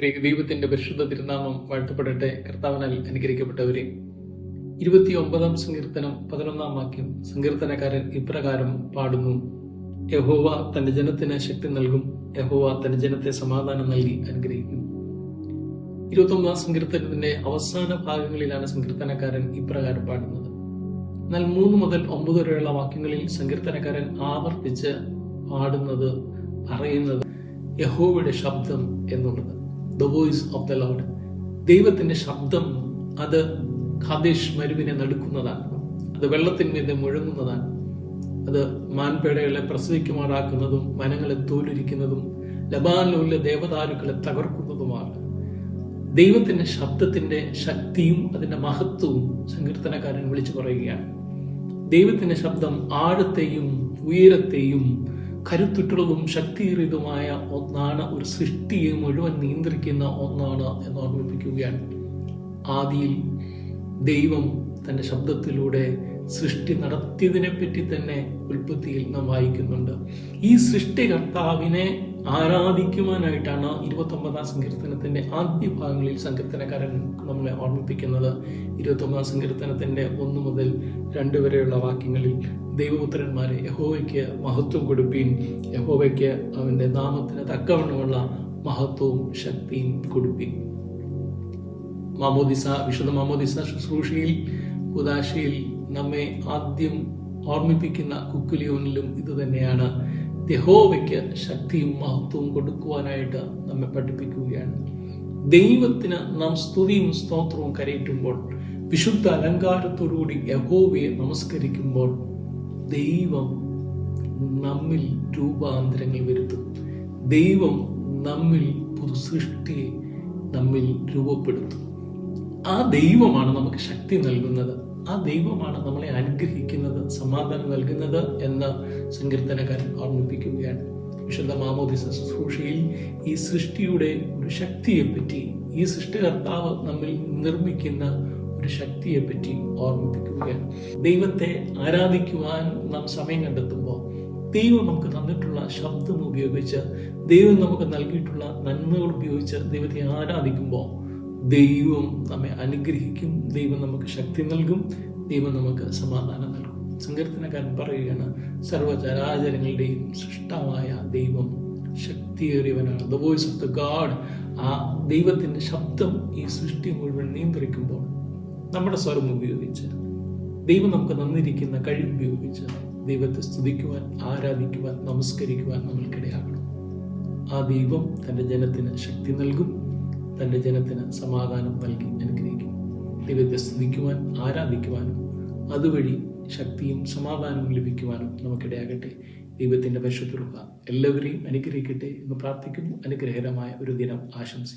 ദൈവത്തിന്റെ പരിശുദ്ധ തിരുനാമം വാഴ്ത്തപ്പെടട്ടെ. കർത്താവിനാൽ അനുഗ്രഹിക്കപ്പെട്ടവരെ ഇരുപത്തി ഒമ്പതാം സങ്കീർത്തനം പതിനൊന്നാം വാക്യം സങ്കീർത്തനക്കാരൻ ഇപ്രകാരം പാടുന്നു. യഹോവ തന്റെ ജനത്തിന് ശക്തി നൽകും. യഹോവ തന്റെ ജനത്തെ സമാധാനം നൽകി അനുഗ്രഹിക്കും. ഇരുപത്തി ഒമ്പതാം സങ്കീർത്തനത്തിന്റെ അവസാന ഭാഗങ്ങളിലാണ് സങ്കീർത്തനക്കാരൻ ഇപ്രകാരം പാടുന്നത്. എന്നാൽ മൂന്ന് മുതൽ ഒമ്പത് വരെയുള്ള വാക്യങ്ങളിൽ സങ്കീർത്തനക്കാരൻ ആവർത്തിച്ച് പാടുന്നത് പറയുന്നത് യഹോവയുടെ ശബ്ദം എന്നുള്ളത് the voice of the Lord ദൈവത്തിന്റെ ശബ്ദം അത് ഖാദേശ് മരുവിനെ നടുക്കുന്നതാണ്. അത് വെള്ളത്തിന്മീതെ മുഴങ്ങുന്നതാണ്. അത് മാൻപേടകളെ പ്രസവിക്കുമാറാക്കുന്നതും വനങ്ങളെ തോലുരിക്കുന്നതും ലബാനിലുള്ള ദേവതാരുക്കളെ തകർക്കുന്നതുമാണ്. ദൈവത്തിന്റെ ശബ്ദത്തിന്റെ ശക്തിയും അതിന്റെ മഹത്വവും സങ്കീർത്തനക്കാരൻ വിളിച്ചു പറയുകയാണ്. ദൈവത്തിന്റെ ശബ്ദം ആഴത്തെയും ഉയരത്തെയും കരുത്തുറ്റുള്ളതും ശക്തിയേറിയതുമായ ഒന്നാണ് ഒരു സൃഷ്ടിയെ മുഴുവൻ നിയന്ത്രിക്കുന്ന ഒന്നാണ് എന്ന് ഓർമ്മിപ്പിക്കുകയാണ്. ആദിയിൽ ദൈവം തന്റെ ശബ്ദത്തിലൂടെ സൃഷ്ടി നടത്തിയതിനെ പറ്റി തന്നെ ഉൽപ്പത്തിയിൽ നാം വായിക്കുന്നുണ്ട്. ഈ സൃഷ്ടികർത്താവിനെ ആരാധിക്കുവാനായിട്ടാണ് ഇരുപത്തി ഒമ്പതാം സങ്കീർത്തനത്തിന്റെ ആദ്യ ഭാഗങ്ങളിൽ സങ്കീർത്തനക്കാരൻ നമ്മളെ ഓർമ്മിപ്പിക്കുന്നത്. ഇരുപത്തി ഒമ്പതാം സങ്കീർത്തനത്തിന്റെ ഒന്ന് മുതൽ രണ്ടു വരെയുള്ള വാക്യങ്ങളിൽ ദൈവപുത്രന്മാരെ യഹോവയ്ക്ക് മഹത്വം കൊടുപ്പീൻ. യഹോവയ്ക്ക് അവന്റെ നാമത്തിന് തക്കവണ്ണമുള്ള മഹത്വവും ശക്തിയും കൊടുപ്പീൻ. മാമോദിസ വിശുദ്ധ മാമോദിസ ശുശ്രൂഷയിൽ ഉദാശയിൽ നമ്മെ ആദ്യം ഓർമ്മിപ്പിക്കുന്ന കുക്കുലിയോനിലും ഇത് തന്നെയാണ്. യഹോവയ്ക്ക് ശക്തിയും മഹത്വവും കൊടുക്കുവാനായിട്ട് നമ്മെ പഠിപ്പിക്കുകയാണ്. ദൈവത്തിന് നാം സ്തുതിയും സ്തോത്രവും കരയിട്ടുമ്പോൾ വിശുദ്ധ അലങ്കാരത്തോടുകൂടി യഹോവയെ നമസ്കരിക്കുമ്പോൾ ദൈവം നമ്മിൽ രൂപാന്തരങ്ങൾ വരുത്തും. ദൈവം നമ്മിൽ പുതു സൃഷ്ടിയെ നമ്മിൽ രൂപപ്പെടുത്തും. ആ ദൈവമാണ് നമുക്ക് ശക്തി നൽകുന്നത്. ആ ദൈവമാണ് നമ്മളെ അനുഗ്രഹിക്കുന്നത് സമാധാനം നൽകുന്നത് എന്ന് സങ്കീർത്തനക്കാരൻ ഓർമ്മിപ്പിക്കുകയാണ്. വിശുദ്ധ മാമോദിസ ശുശ്രൂഷയിൽ ഈ സൃഷ്ടിയുടെ ഒരു ശക്തിയെപ്പറ്റി ഈ സൃഷ്ടികർത്താവ് നമ്മിൽ നിർമ്മിക്കുന്ന ഒരു ശക്തിയെപ്പറ്റി ഓർമ്മിപ്പിക്കുകയാണ്. ദൈവത്തെ ആരാധിക്കുവാൻ നാം സമയം കണ്ടെത്തുമ്പോൾ ദൈവം നമുക്ക് തന്നിട്ടുള്ള ശബ്ദം ഉപയോഗിച്ച് ദൈവം നമുക്ക് നൽകിയിട്ടുള്ള നന്മകൾ ഉപയോഗിച്ച് ദൈവത്തെ ആരാധിക്കുമ്പോൾ ദൈവം നമ്മെ അനുഗ്രഹിക്കും ദൈവം നമുക്ക് ശക്തി നൽകും ദൈവം നമുക്ക് സമാധാനം നൽകും. സങ്കീർത്തനക്കാരൻ പറയുകയാണ് സർവചരാചരങ്ങളുടെയും സൃഷ്ടമായ ദൈവം ശക്തിയേറിയവനാണ്. The voice of the God ആ ദൈവത്തിന്റെ ശബ്ദം ഈ സൃഷ്ടി മുഴുവൻ നിയന്ത്രിക്കുമ്പോൾ നമ്മുടെ സ്വരം ഉപയോഗിച്ച്. ദൈവം നമുക്ക് നന്നിരിക്കുന്ന കഴിവ് ഉപയോഗിച്ച് ദൈവത്തെ സ്തുതിക്കുവാൻ ആരാധിക്കുവാൻ നമസ്കരിക്കുവാൻ നമ്മൾക്കിടയാകണം. ആ ദൈവം തന്റെ ജനത്തിന് ശക്തി നൽകും. തന്റെ ജനത്തിന് സമാധാനം നൽകി അനുഗ്രഹിക്കും. ദൈവത്തെ സ്തുതിക്കുവാൻ ആരാധിക്കുവാനും അതുവഴി ശക്തിയും സമാധാനവും ലഭിക്കുവാനും നമുക്കിടയാകട്ടെ. ദൈവത്തിന്റെ പരിശുദ്ധ എല്ലാവരെയും അനുഗ്രഹിക്കട്ടെ എന്ന് പ്രാർത്ഥിക്കുന്നു. അനുഗ്രഹകരമായ ഒരു ദിനം ആശംസിക്കുന്നു.